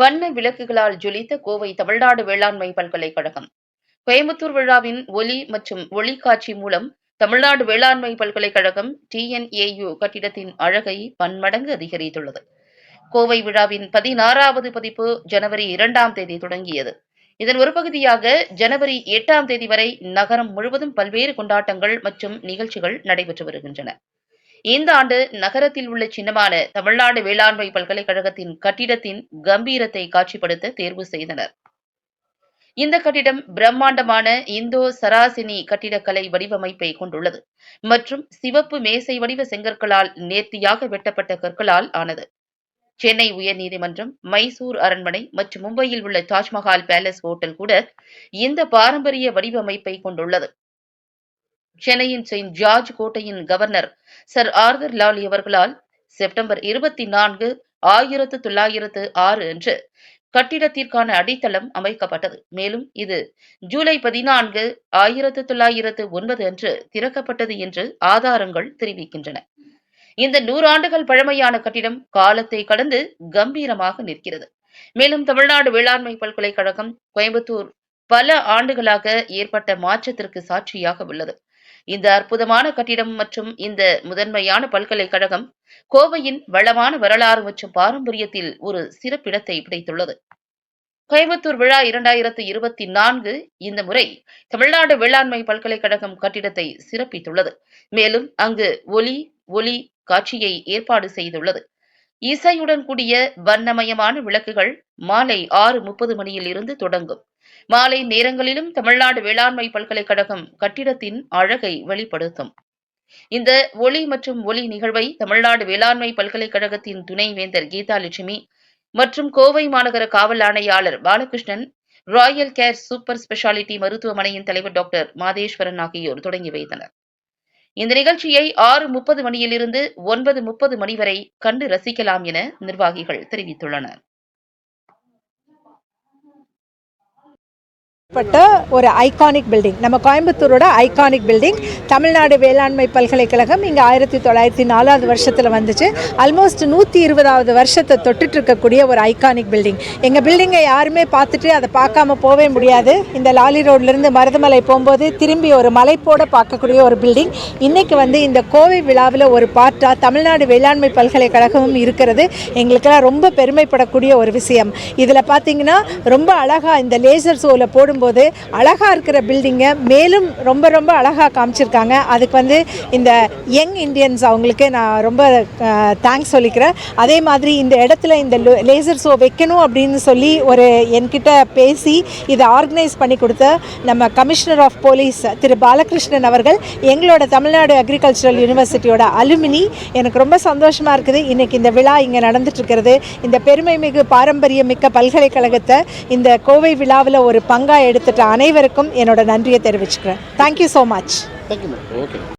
வண்ண விளக்குகளால் ஜொலித்த கோவை தமிழ்நாடு வேளாண்மை பல்கலைக்கழகம். கோயம்புத்தூர் விழாவின் ஒலி மற்றும் ஒளிக்காட்சி மூலம் தமிழ்நாடு வேளாண்மை பல்கலைக்கழகம் டிஎன்ஏயு கட்டிடத்தின் அழகை பன்மடங்கு அதிகரித்துள்ளது. கோவை விழாவின் பதினாறாவது பதிப்பு ஜனவரி இரண்டாம் தேதி தொடங்கியது. இதன் ஒரு பகுதியாக ஜனவரி எட்டாம் தேதி வரை நகரம் முழுவதும் பல்வேறு கொண்டாட்டங்கள் மற்றும் நிகழ்ச்சிகள் நடைபெற்று வருகின்றன. இந்த ஆண்டு நகரத்தில் உள்ள சின்னமான தமிழ்நாடு வேளாண்மை பல்கலைக்கழகத்தின் கட்டிடத்தின் கம்பீரத்தை காட்சிப்படுத்த தேர்வு செய்தனர். இந்த கட்டிடம் பிரம்மாண்டமான இந்தோ சராசினி கட்டிடக்கலை வடிவமைப்பை கொண்டுள்ளது மற்றும் சிவப்பு மேசை வடிவ செங்கற்களால் நேர்த்தியாக வெட்டப்பட்ட கற்களால் ஆனது. சென்னை உயர்நீதிமன்றம் மைசூர் அரண்மனை மற்றும் மும்பையில் உள்ள தாஜ்மஹால் பேலஸ் ஹோட்டல் கூட இந்த பாரம்பரிய வடிவமைப்பை கொண்டுள்ளது. சென்னையின் செயின்ட் ஜார்ஜ் கோட்டையின் கவர்னர் சர் ஆர்தர் லாலி அவர்களால் செப்டம்பர் இருபத்தி நான்கு ஆயிரத்து தொள்ளாயிரத்து ஆறு அன்று கட்டிடத்திற்கான அடித்தளம் அமைக்கப்பட்டது. மேலும் இது ஜூலை பதினான்கு ஆயிரத்து தொள்ளாயிரத்து ஒன்பது அன்று திறக்கப்பட்டது என்று ஆதாரங்கள் தெரிவிக்கின்றன. இந்த நூறாண்டுகள் பழமையான கட்டிடம் காலத்தை கடந்து கம்பீரமாக நிற்கிறது. மேலும் தமிழ்நாடு வேளாண்மை பல்கலைக்கழகம் கோயம்புத்தூர் பல ஆண்டுகளாக ஏற்பட்ட மாற்றத்திற்கு சாட்சியாக உள்ளது. இந்த அற்புதமான கட்டிடம் மற்றும் இந்த முதன்மையான பல்கலைக்கழகம் கோவையின் வளமான வரலாறு மற்றும் பாரம்பரியத்தில் ஒரு சிறப்பிடத்தை பிடித்துள்ளது. கோயம்புத்தூர் விழா இரண்டாயிரத்தி இருபத்தி நான்கு இந்த முறை தமிழ்நாடு வேளாண்மை பல்கலைக்கழகம் கட்டிடத்தை சிறப்பித்துள்ளது. மேலும் அங்கு ஒலி ஒளி காட்சியை ஏற்பாடு செய்துள்ளது. இசையுடன் கூடிய வண்ணமயமான விளக்குகள் மாலை ஆறு முப்பது மணியில் இருந்து தொடங்கும். மாலை நேரங்களிலும் தமிழ்நாடு வேளாண்மை பல்கலைக்கழகம் கட்டிடத்தின் அழகை வெளிப்படுத்தும். இந்த ஒளி மற்றும் ஒலி நிகழ்வை தமிழ்நாடு வேளாண்மை பல்கலைக்கழகத்தின் துணைவேந்தர் கீதா லட்சுமி மற்றும் கோவை மாநகர காவல் ஆணையாளர் Balakrishnan royal care super speciality மருத்துவமனையின் தலைவர் டாக்டர் மாதேஸ்வரன் ஆகியோர் தொடங்கி வைத்தனர். இந்த நிகழ்ச்சியை ஆறு முப்பது மணியிலிருந்து ஒன்பது முப்பது மணி வரை கண்டு ரசிக்கலாம் என நிர்வாகிகள் தெரிவித்துள்ளனர். பட்ட ஒரு ஐகானிக் பில்டிங் நம்ம கோயம்புத்தூரோட ஐகானிக் பில்டிங் தமிழ்நாடு வேளாண்மை பல்கலைக்கழகம் இங்கே ஆயிரத்தி தொள்ளாயிரத்தி நாலாவது வருஷத்தில் வந்துச்சு. ஆல்மோஸ்ட் நூற்றி இருபதாவது வருஷத்தை தொட்டுட்டு இருக்கக்கூடிய ஒரு ஐகானிக் பில்டிங் எங்கள் பில்டிங்கை யாருமே பார்த்துட்டு அதை பார்க்காம போகவே முடியாது. இந்த லாலி ரோட்லேருந்து மருதமலை போகும்போது திரும்பி ஒரு மலைப்போட பார்க்கக்கூடிய ஒரு பில்டிங் இன்றைக்கி வந்து இந்த கோவை விழாவில் ஒரு பார்ட்டாக தமிழ்நாடு வேளாண்மை பல்கலைக்கழகமும் இருக்கிறது. எங்களுக்கெல்லாம் ரொம்ப பெருமைப்படக்கூடிய ஒரு விஷயம். இதில் பார்த்தீங்கன்னா ரொம்ப அழகாக இந்த லேசர் ஷோவில் போடும் போது அழகாக இருக்கிற பில்டிங்கை மேலும் ரொம்ப ரொம்ப அழகாக காமிச்சிருக்காங்க. அதுக்கு வந்து இந்த யங் இண்டியன்ஸ் அவங்களுக்கு நான் ரொம்ப தேங்க்ஸ் சொல்லிக்கிறேன். அதே மாதிரி இந்த இடத்துல இந்த லேசர் ஷோ வைக்கணும் அப்படின்னு சொல்லி ஒரு என்கிட்ட பேசி இதை ஆர்கனைஸ் பண்ணி கொடுத்த நம்ம கமிஷனர் ஆஃப் போலீஸ் திரு பாலகிருஷ்ணன் அவர்கள் எங்களோட தமிழ்நாடு அக்ரிகல்ச்சரல் யூனிவர்சிட்டியோட அலுமினி எனக்கு ரொம்ப சந்தோஷமாக இருக்குது. இன்றைக்கி இந்த விழா இங்கே நடந்துட்டுருக்கிறது. இந்த பெருமை மிகு பாரம்பரியம் மிக்க பல்கலைக்கழகத்தை இந்த கோவை விழாவில் ஒரு பங்காக எடுத்துட்ட அனைவருக்கும் என்னோட நன்றியை தெரிவிச்சுக்கிறேன். Thank you so much thank you okay